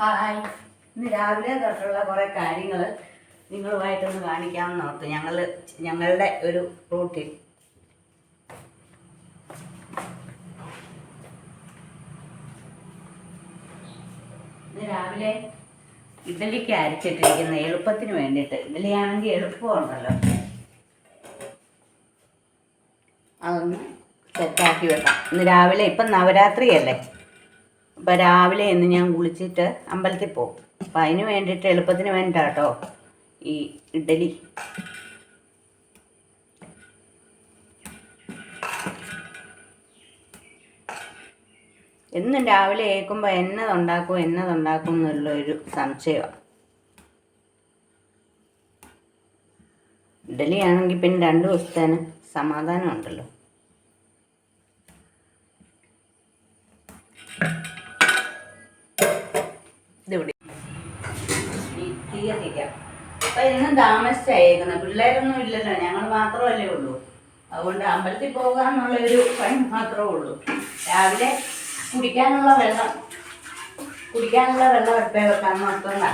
Hi. ഇന്ന് രാവിലെ തൊട്ടുള്ള കുറേ കാര്യങ്ങൾ നിങ്ങളുമായിട്ടൊന്ന് കാണിക്കാമെന്ന് ഓർത്ത് ഞങ്ങൾ ഞങ്ങളുടെ ഒരു റൂട്ടിൽ. രാവിലെ ഇഡലിക്ക് അരച്ചിട്ടിരിക്കുന്ന എളുപ്പത്തിന് വേണ്ടിയിട്ട് ഇഡലിയാണെങ്കിൽ എളുപ്പമുണ്ടല്ലോ. അതൊന്ന് സെറ്റാക്കി വെക്കാം. ഇന്ന് രാവിലെ ഇപ്പം നവരാത്രിയല്ലേ? അപ്പം രാവിലെ ഇന്ന് ഞാൻ കുളിച്ചിട്ട് അമ്പലത്തിൽ പോകും. അപ്പം അതിന് വേണ്ടിയിട്ട് എളുപ്പത്തിന് വേണ്ടിയിട്ടാട്ടോ ഈ ഇഡലി. എന്നും രാവിലെ ഏൽക്കുമ്പോൾ എന്നതുണ്ടാക്കും എന്നതുണ്ടാക്കും എന്നുള്ളൊരു സംശയമാണ് ഇഡലിയാണെങ്കിൽ പിന്നെ രണ്ട് ദിവസത്തേന് സമാധാനം ഉണ്ടല്ലോ. തീ കത്തിക്കാം അപ്പൊ ഇന്നും താമസിച്ചായിരിക്കുന്നത് പിള്ളേരൊന്നും ഇല്ലല്ലോ. ഞങ്ങൾ മാത്രമല്ലേ ഉള്ളൂ. അതുകൊണ്ട് അമ്പലത്തിൽ പോകുക എന്നുള്ള ഒരു പണി മാത്രമേ ഉള്ളൂ. രാവിലെ കുടിക്കാനുള്ള വെള്ളം കുടിക്കാനുള്ള വെള്ളം എടുപ്പേ വെക്കാൻ നോക്കുന്ന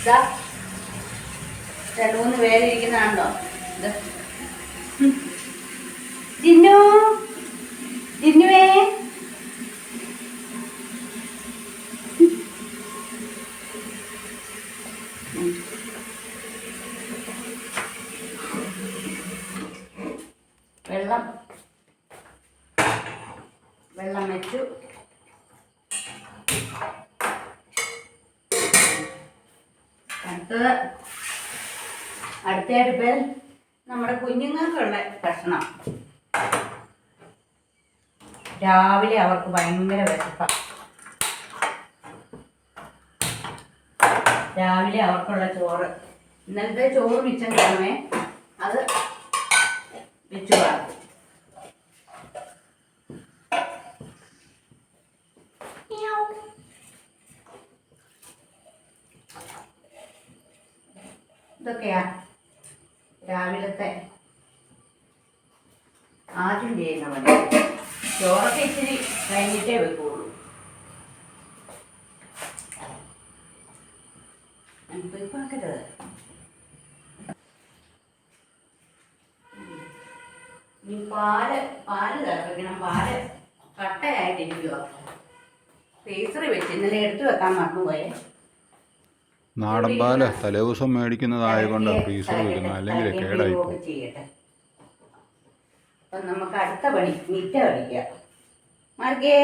ഇതാ. രണ്ട് ജിന്നു. ജിന്നുവേ വെള്ളം വെള്ളം വെച്ചു അടുത്തത് അടുത്ത അടുപ്പിൽ നമ്മുടെ കുഞ്ഞുങ്ങൾക്കുള്ള ഭക്ഷണം. രാവിലെ അവർക്ക് ഭയങ്കര വിശപ്പാണ് രാവിലെ അവർക്കുള്ള ചോറ്. ഇന്നലത്തെ ചോറ് മിച്ചം കാണുമേ അത് വെച്ചു പാടും ഇതൊക്കെയാ രാവിലത്തെ ആദ്യം ചെയ്യുന്ന പണി. ചോറൊക്കെ ഇച്ചിരി കഴിഞ്ഞിട്ടേ വെക്കുള്ളൂ. ഇപ്പാക്കരുത് ഇനി പാൽ പാൽ തിളപ്പിക്കണം. പാൽ കട്ടയായിട്ടിരിക്കുക ഫ്രീസറിൽ വെച്ച് ഇന്നലെ എടുത്തു വെക്കാൻ മറന്നുപോയേ. നാടൻ പാൽ തലേദിവസം മേടിക്കുന്നതായതുകൊണ്ട് ഫ്രീസർ വെക്കുന്നത് അല്ലെങ്കിൽ കേടായി അപ്പം നമുക്ക് അടുത്ത പണി മിറ്റ അടിക്കാം മാർഗേ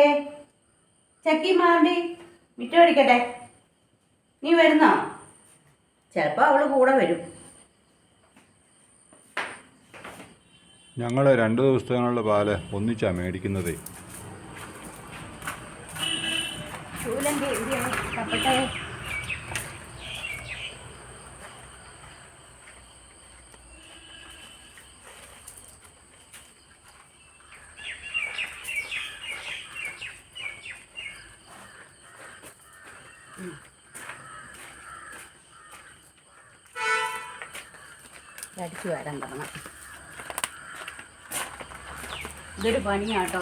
ചക്കി മാണ്ടി മിറ്റ അടിക്കട്ടെ. നീ വരുന്നോ? ചിലപ്പോൾ അവൾ കൂടെ വരും. ഞങ്ങൾ രണ്ട് ദിവസത്തിനുള്ള പാൽ ഒന്നിച്ചാ മേടിക്കുന്നതേ. ചൂലന്റെ കപ്പട്ടെ. അടിച്ചു വരാൻ തുടങ്ങാം ഇതൊരു പണിയാട്ടോ.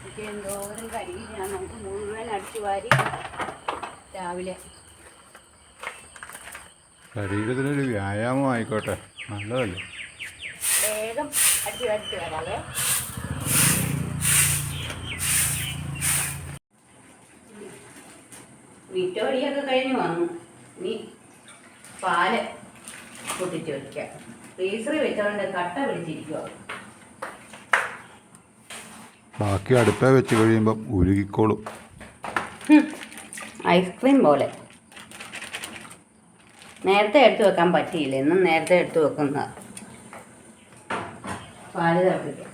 എനിക്ക് എന്തോരം കരിയിലാണ് നമുക്ക് മുഴുവൻ അടിച്ചു വാരി രാവിലെ. ശരീരത്തിനൊരു വ്യായാമം ആയിക്കോട്ടെ. നല്ലതല്ലേ? വേഗം അടിച്ചു അടിച്ചു വരാവേ. വിറ്റോടിയൊക്കെ കഴിഞ്ഞ് വന്നു. ഇനി പാൽ പൊട്ടിച്ച് വെക്കാം ഫ്രീസറിൽ വെച്ചതുകൊണ്ട് കട്ട പിടിച്ചിരിക്കുക. ബാക്കി അടുപ്പേ വെച്ച് കഴിയുമ്പം ഉരുകിക്കോളും. ഐസ്ക്രീം പോലെ. നേരത്തെ എടുത്തു വെക്കാൻ പറ്റിയില്ല. ഇന്നും നേരത്തെ എടുത്തു വെക്കുന്ന പാൽ തിളപ്പിക്കാം.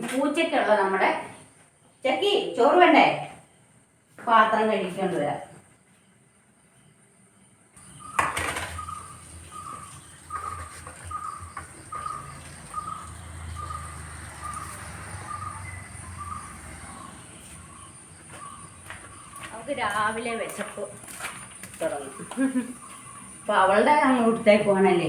പൂച്ചയ്ക്കുള്ള നമ്മുടെ ചക്കി ചോറ് വേണ്ടേ? പാത്രം കഴിക്കേണ്ടി വരാം. രാവിലെ വിശപ്പ് തുടങ്ങും. അപ്പൊ അവളുടെ അങ്ങോട്ടേക്ക് പോകണല്ലേ?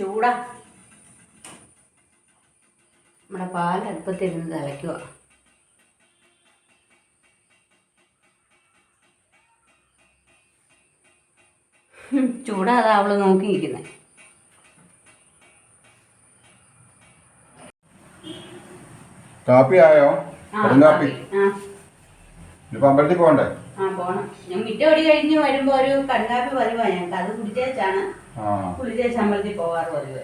ചൂടാ. നമ്മുടെ പാൽ അടുപ്പത്തിരുന്ന് തിളയ്ക്കുക. ചൂടാതാ അവൾ നോക്കി നിൽക്കുന്നത് കാപ്പി ആയോ? കാപ്പി. ആ. ഇനിയിപ്പോ അമ്പലത്തിൽ പോകണ്ടേ? ആ പോണം. ഞാൻ വിട്ടോടി കഴിഞ്ഞ് വരുമ്പോ ഒരു കടുങ്കാപ്പി പതിവാ. ഞങ്ങൾക്ക് അത് കുടിച്ചേച്ചാണ് കുളിച്ചേച്ച് അമ്പലത്തിൽ പോകാറ് പതിവ്.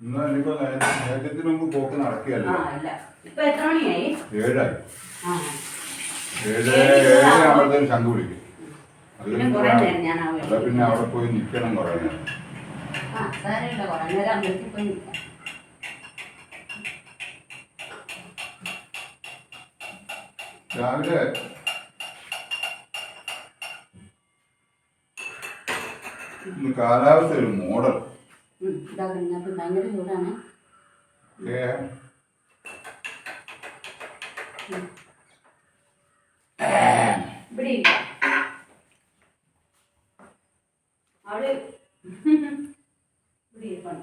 നേരത്തിന് മുമ്പ് പോക്ക് നടക്കുകയല്ല? ഇപ്പൊ ഏഴായി. ഏഴ് ഏഴ് ശംഖ് വിളിക്കും. അത് പിന്നെ അവിടെ പോയി നിൽക്കണം കുറേ നേരം. ആ സാരമില്ല കുറെ നേരം അമ്പലത്തിൽ പോയി നിൽക്കാം രാവിലെ ഇന്ന് കാലാവസ്ഥ ഒരു മോഡൽ. ഭയങ്കര ചൂടാണ്. ഇവിടെ ഇരിക്കാം അവിടെ ഇവിടെ ഇരിക്കണം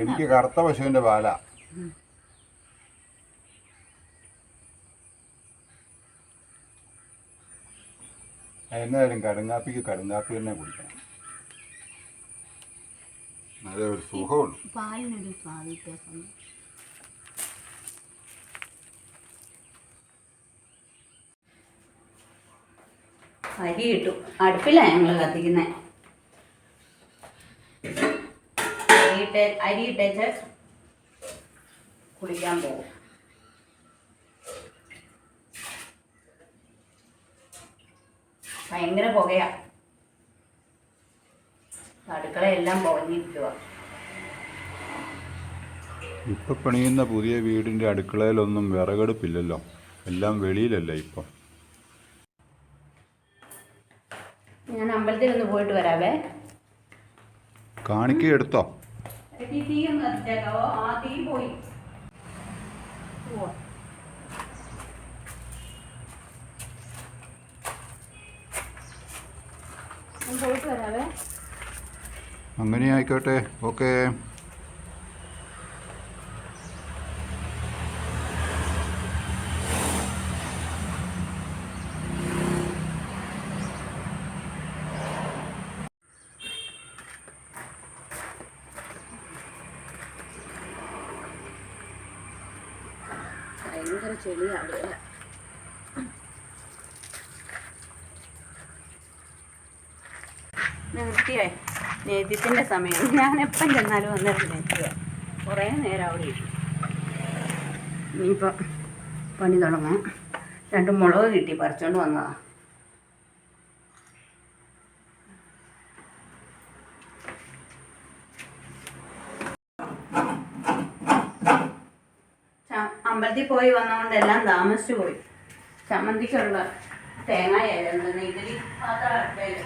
എനിക്ക് കറുത്ത പശുവിന്റെ പാല. എന്നാലും കടുങ്കാപ്പിക്ക് കടുങ്കാപ്പി തന്നെ കുടിക്കണം. അതേ ഒരു സുഖമുള്ളൂ. പാലിനൊരു സ്വാദ് വ്യത്യാസമുണ്ട് അരി കിട്ടും അടുപ്പിലാണ് ഞങ്ങൾ കത്തിക്കുന്നത് അരിയിട്ടേ അരി ഇട്ടേച്ച് കുളിക്കാൻ പോകും. ഭയങ്കര പുകയാ. അടുക്കളയെല്ലാം പുകഞ്ഞിരിക്കുക ഇപ്പൊ പണിയുന്ന പുതിയ വീടിന്റെ അടുക്കളയിലൊന്നും വിറകടുപ്പില്ലല്ലോ. എല്ലാം വെളിയിലല്ലേ ഇപ്പൊ? ഞാൻ അമ്പലത്തിൽ ഒന്ന് പോയിട്ട് വരാവേ. കാണിക്ക എടുത്തോ ഈ തീ ആ തീ പോയി ഞാൻ പോയിട്ട് വരാവേ അങ്ങനെ ആയിക്കോട്ടെ ഓക്കേ ഭയങ്കര ചെളിയാണ് ഇവിടെ. നിർത്തിയേ സമയം. ഞാൻ എപ്പം ചെന്നാലും വന്നിട്ട് നിർത്തുക കുറേ നേരം അവിടെ ഇരിക്കും. ഇനിയിപ്പോൾ പണി തുടങ്ങാം. രണ്ട് മുളക് കിട്ടി പറിച്ചോണ്ട് വന്നതാ. അമ്പലത്തിൽ പോയി വന്നതുകൊണ്ട് എല്ലാം താമസിച്ചു പോയി. ചമ്മന്തിക്കുള്ള തേങ്ങയായിരുന്നു ഇതിൽ പാത്രം അടുപ്പയിൽ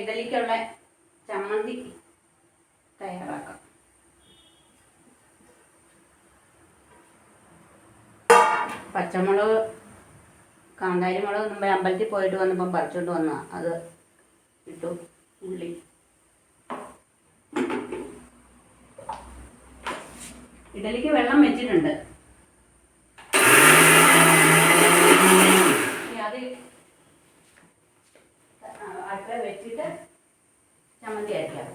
ഇഡലിക്കുള്ള ചമ്മന്തി തയ്യാറാക്കാം. പച്ചമുളക് കാന്താരി മുളക് മുമ്പേ അമ്പലത്തിൽ പോയിട്ട് വന്നപ്പം പറിച്ചോണ്ട് വന്ന. അത് ഇട്ടു ഉള്ളി. ഇഡലിക്ക് വെള്ളം വെച്ചിട്ടുണ്ട്. അത് വെച്ചിട്ട് ചമ്മന്തി അരയ്ക്കാം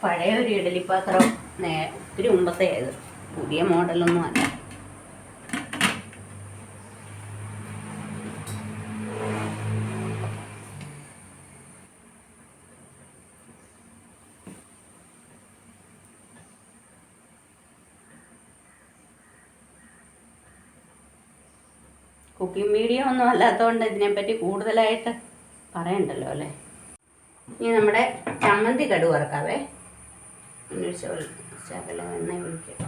പഴയ ഒരു ഇഡലിപ്പാത്രം നേ ഒത്തിരി മുമ്പത്തെയത് പുതിയ മോഡലൊന്നും അല്ല. കുക്കിംഗ് വീഡിയോ ഒന്നും അല്ലാത്തതുകൊണ്ട് ഇതിനെപ്പറ്റി കൂടുതലായിട്ട് പറയണ്ടല്ലോ അല്ലേ? ഇനി നമ്മുടെ ചമ്മന്തി കടു ശകലം എണ്ണ ഒഴിക്കുക.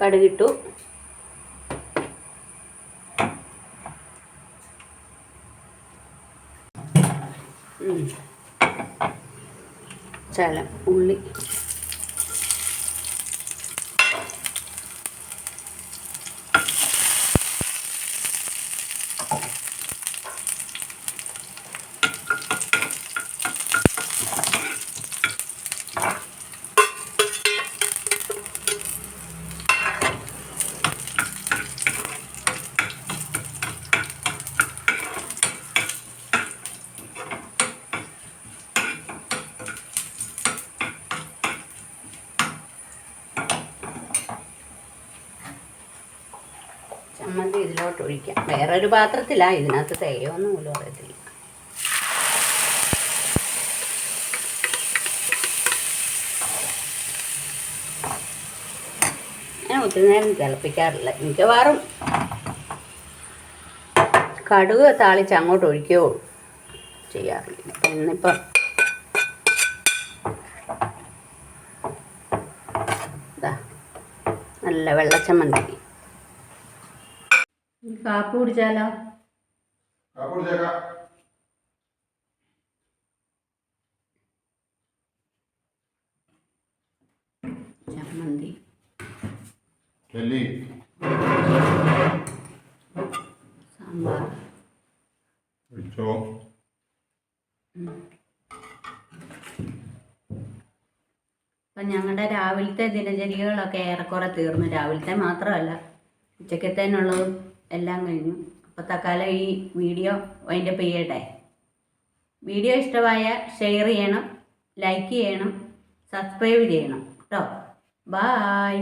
കടുകിട്ടു ഉം. ശകലം ചമ്മന്തി ഇതിലോട്ട് ഒഴിക്കാം വേറൊരു പാത്രത്തിലാണ് ഇതിനകത്ത് തേയൊന്നും പോലും അറിയത്തില്ല. ഞാൻ ഒത്തിരി നേരം തിളപ്പിക്കാറില്ല. മിക്കവാറും കടുക് താളിച്ച് അങ്ങോട്ട് ഒഴിക്കുകയോ ചെയ്യാറില്ല. ഇന്നിപ്പം നല്ല വെള്ളച്ചമ്മന്തി. കാപ്പി കുടിച്ചാലോ? ചമ്മന്തി. ഡൽഹി സാമ്പാർ. വെച്ചോ അപ്പം ഞങ്ങളുടെ രാവിലത്തെ ദിനചര്യകളൊക്കെ ഏറെക്കുറെ തീർന്നു. രാവിലത്തെ മാത്രമല്ല ഉച്ചക്കത്തേനുള്ളതും എല്ലാം കഴിഞ്ഞു. അപ്പോൾ തക്കാലം ഈ വീഡിയോ അതിന്റെ ചെയ്യട്ടെ. വീഡിയോ ഇഷ്ടമായ ഷെയർ ചെയ്യണം ലൈക്ക് ചെയ്യണം സബ്സ്ക്രൈബ് ചെയ്യണം. കേട്ടോ ബായ്